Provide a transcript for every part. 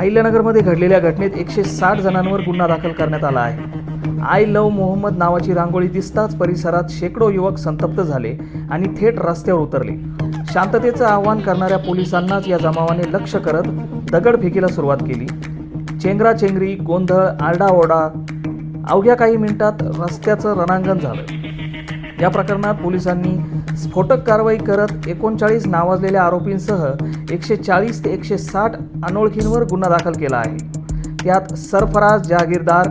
अहिल्यानगरमध्ये घडलेल्या घटनेत एकशे साठ जणांवर गुन्हा दाखल करण्यात आला आहे. आय लव मोहम्मद नावाची रांगोळी दिसताच परिसरात शेकडो युवक संतप्त झाले आणि थेट रस्त्यावर उतरले. शांततेचं आवाहन करणाऱ्या पोलिसांनाच या जमावाने लक्ष करत दगडफेकीला सुरुवात केली. चेंगराचेंगरी गोंधळ आरडाओरडा अवघ्या काही मिनिटात रस्त्याचं रणांगण झालं. या प्रकरणात पोलिसांनी स्फोटक कारवाई करत एकोणचाळीस नावाजलेल्या आरोपींसह एकशे चाळीस ते एकशे साठ अनोळखींवर गुन्हा दाखल केला आहे. त्यात सरफराज जहागीरदार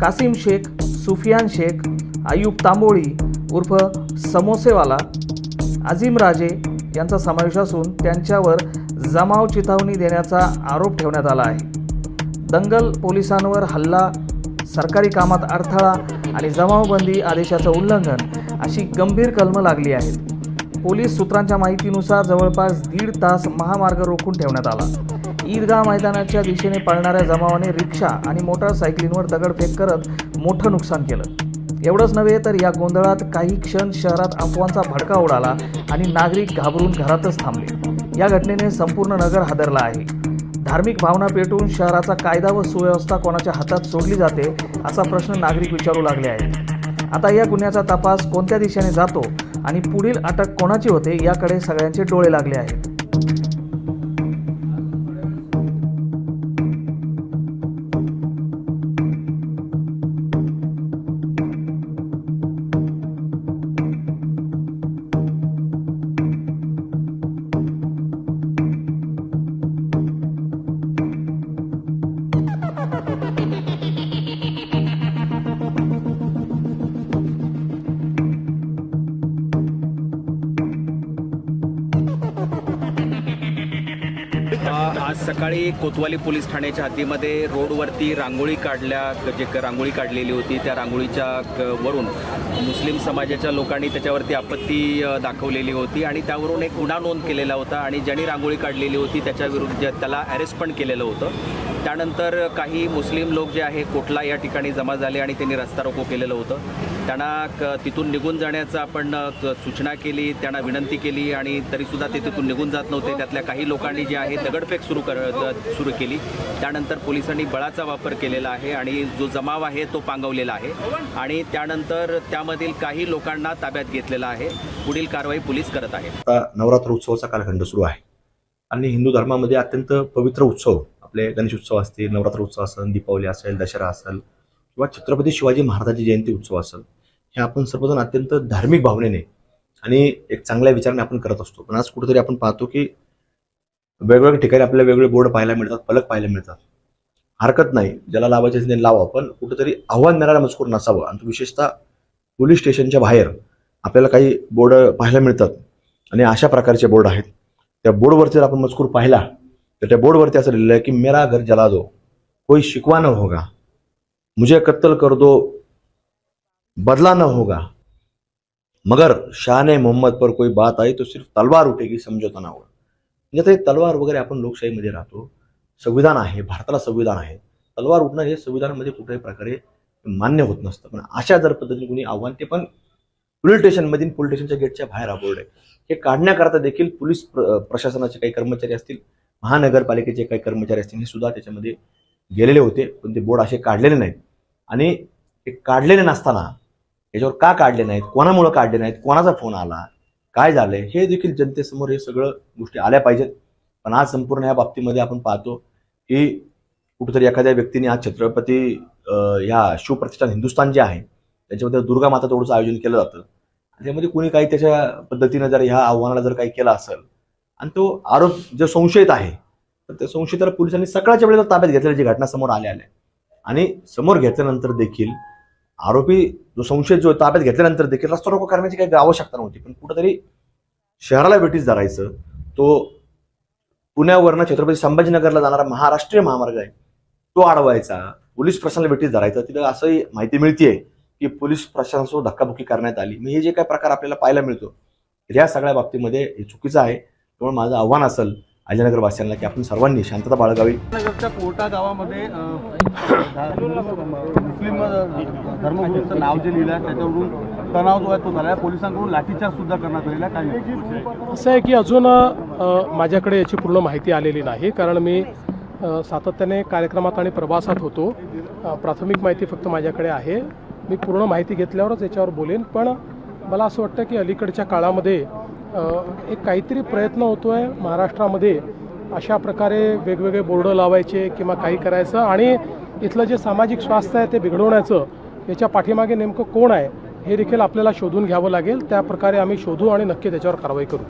कासिम शेख सुफियान शेख अयूब तांबोळी उर्फ समोसेवाला आझिम राजे यांचा समावेश असून त्यांच्यावर जमाव चिथावणी देण्याचा आरोप ठेवण्यात आला आहे. दंगल पोलिसांवर हल्ला सरकारी कामात अडथळा आणि जमावबंदी आदेशाचं उल्लंघन अशी गंभीर कलमं लागली आहेत. पोलीस सूत्रांच्या माहितीनुसार जवळपास दीड तास महामार्ग रोखून ठेवण्यात आला. ईदगाह मैदानाच्या दिशेने पळणाऱ्या जमावाने रिक्षा आणि मोटारसायकलींवर दगडफेक करत मोठं नुकसान केलं. एवढंच नव्हे तर या गोंधळात काही क्षण शहरात अफवांचा भडका उडाला आणि नागरिक घाबरून घरातच थांबले. या घटनेने संपूर्ण नगर हादरला आहे. धार्मिक भावना पेटून शहराचा कायदा व सुव्यवस्था कोणाच्या हातात सोडली जाते असा प्रश्न नागरिक विचारू लागले आहेत. आता या गुन्ह्याचा तपास कोणत्या दिशेने जातो आणि पुढील अटक कोणाची होते याकडे सगळ्यांचे डोळे लागले आहेत. आज सकाळी कोतवाली पोलीस ठाण्याच्या हद्दीमध्ये रोडवरती रांगोळी काढल्या जे रांगोळी काढलेली होती त्या रांगोळीच्या क- वरून मुस्लिम समाजाच्या लोकांनी त्याच्यावरती आपत्ती दाखवलेली होती आणि त्यावरून एक गुन्हा नोंद केलेला होता आणि ज्यांनी रांगोळी काढलेली होती त्याच्या विरुद्ध त्याला अरेस्ट पण केलेलं होतं. त्यानंतर काही मुस्लिम लोक जे आहे कोटला या ठिकाणी जमा झाले आणि त्यांनी रस्ता रोको केलेलं होतं. त्यांना क- तिथून निघून जाण्याचं आपण सूचना केली त्यांना विनंती केली आणि तरीसुद्धा ते तिथून निघून जात नव्हते. त्यातल्या काही लोकांनी जे आहे दगडफेक सुरू कर सुरू केली. त्यानंतर पोलिसांनी बळाचा वापर केलेला आहे आणि जो जमाव आहे तो पांगवलेला आहे. आणि त्यानंतर त्यामधील काही लोकांना ताब्यात घेतलेला आहे. पुढील कारवाई पोलीस करत आहे नवरात्र उत्सवाचा कालखंड सुरू आहे. आणि हिंदू धर्मामध्ये अत्यंत पवित्र उत्सव. आपले गणेश उत्सव असतील नवरात्र उत्सव असेल दीपावली असेल दसरा असेल किंवा छत्रपती शिवाजी महाराजांची जयंती उत्सव असेल हे आपण सर्वजण अत्यंत धार्मिक भावनेने आणि एक चांगल्या विचाराने आपण करत असतो. पण आज कुठेतरी आपण पाहतो की वेगवेगळ्या ठिकाणी आपल्याला वेगवेगळे बोर्ड पाहायला मिळतात फलक पाहायला मिळतात. हरकत नाही ज्याला लावायचे असेल लावा पण कुठेतरी आव्हान देणारा मजकूर नसावं. आणि विशेषतः पोलीस स्टेशनच्या बाहेर आपल्याला काही बोर्ड पाहायला मिळतात आणि अशा प्रकारचे बोर्ड आहेत. त्या बोर्डवरती जर आपण मजकूर पाहिला तर त्या बोर्डवरती असं लिहिलं आहे की मेरा घर जला दो कोई शिकवा न होगा मुझे कत्तल कर दो बदला न होगा मगर शान मोहम्मद पर कोई बात आई तो सिर्फ तलवार उठेगी समझौता ना होगा म्हणजे आता तलवार वगैरे आपण लोकशाहीमध्ये राहतो संविधान आहे भारताला संविधान आहे. तलवार उठणं हे संविधानामध्ये कुठल्याही प्रकारे मान्य होत नसतं. पण अशा जर पद्धतीने कुणी आव्हान ते पण पोलीस स्टेशनमधील पोलीस स्टेशनच्या गेटच्या बाहेर हा आहे. हे काढण्याकरता देखील पोलीस प्रशासनाचे काही कर्मचारी असतील महानगरपालिकेचे काही कर्मचारी असतील हे सुद्धा त्याच्यामध्ये गेलेले होते पण ते बोर्ड असे काढलेले नाहीत. आणि ते काढलेले नसताना याच्यावर का काढले नाहीत? कोणामुळं काढले नाहीत? कोणाचा फोन आला? काय झालंय हे देखील जनतेसमोर हे सगळं गोष्टी आल्या पाहिजेत. पण आज संपूर्ण या बाबतीमध्ये आपण पाहतो की कुठेतरी एखाद्या व्यक्तीने आज छत्रपती ह्या या शिवप्रतिष्ठान हिंदुस्थान जे आहे त्याच्यामध्ये दुर्गा माता तोडूचं आयोजन केलं जातं. त्यामध्ये कुणी काही त्याच्या पद्धतीनं जर ह्या आव्हानाला जर काही केलं असेल आणि तो आरोप जो संशयित आहे तर त्या संशयिताला पोलिसांनी सकाळच्या वेळेला ताब्यात घेतल्याची घटना समोर आल्या आल्या. आणि समोर घेतल्यानंतर देखील आरोपी जो संशयित जो ताब्यात घेतल्यानंतर देखील रस्ता रोको करण्याची काही आवश्यकता नव्हती. पण कुठंतरी शहराला ब्रिटिश धरायचं तो पुण्यावरनं छत्रपती संभाजीनगरला जाणारा महाराष्ट्रीय महामार्ग आहे तो अडवायचा पोलीस प्रशासनाला ब्रिटिश धरायचा तिथं असंही माहिती मिळतीये की पोलीस प्रशासनासोबत धक्काबुक्की करण्यात आली. मग हे जे काही प्रकार आपल्याला पाहायला मिळतो या सगळ्या बाबतीमध्ये हे चुकीचं आहे. त्यामुळे माझं आव्हान असेल अजयनगर वासियांना की आपण सर्वांनी शांतता बाळगावी. पोटा गावामध्ये मुस्लिम धर्मगुरूंचं नाव जे लिहिलं आहे त्याच्यावरून तणाव जो आहे तो झाला आहे. पोलिसांकडून लाठीचार्ज सुद्धा करण्यात आलेला आहे. काय असं आहे की अजून माझ्याकडे याची पूर्ण माहिती आलेली नाही कारण मी सातत्याने कार्यक्रमात आणि प्रवासात होतो. प्राथमिक माहिती फक्त माझ्याकडे आहे. मी पूर्ण माहिती घेतल्यावरच याच्यावर बोलेन पण मला असं वाटतं की अलीकडच्या काळामध्ये एक काहीतरी प्रयत्न होतो आहे महाराष्ट्रामध्ये अशा प्रकारे वेगवेगळे बोर्ड लावायचे किंवा काही करायचं आणि इथलं जे सामाजिक स्वास्थ्य आहे ते बिघडवण्याचं याच्या पाठीमागे नेमकं कोण आहे हे देखील आपल्याला शोधून घ्यावं लागेल. त्या प्रकारे आम्ही शोधू आणि नक्की त्याच्यावर कारवाई करू.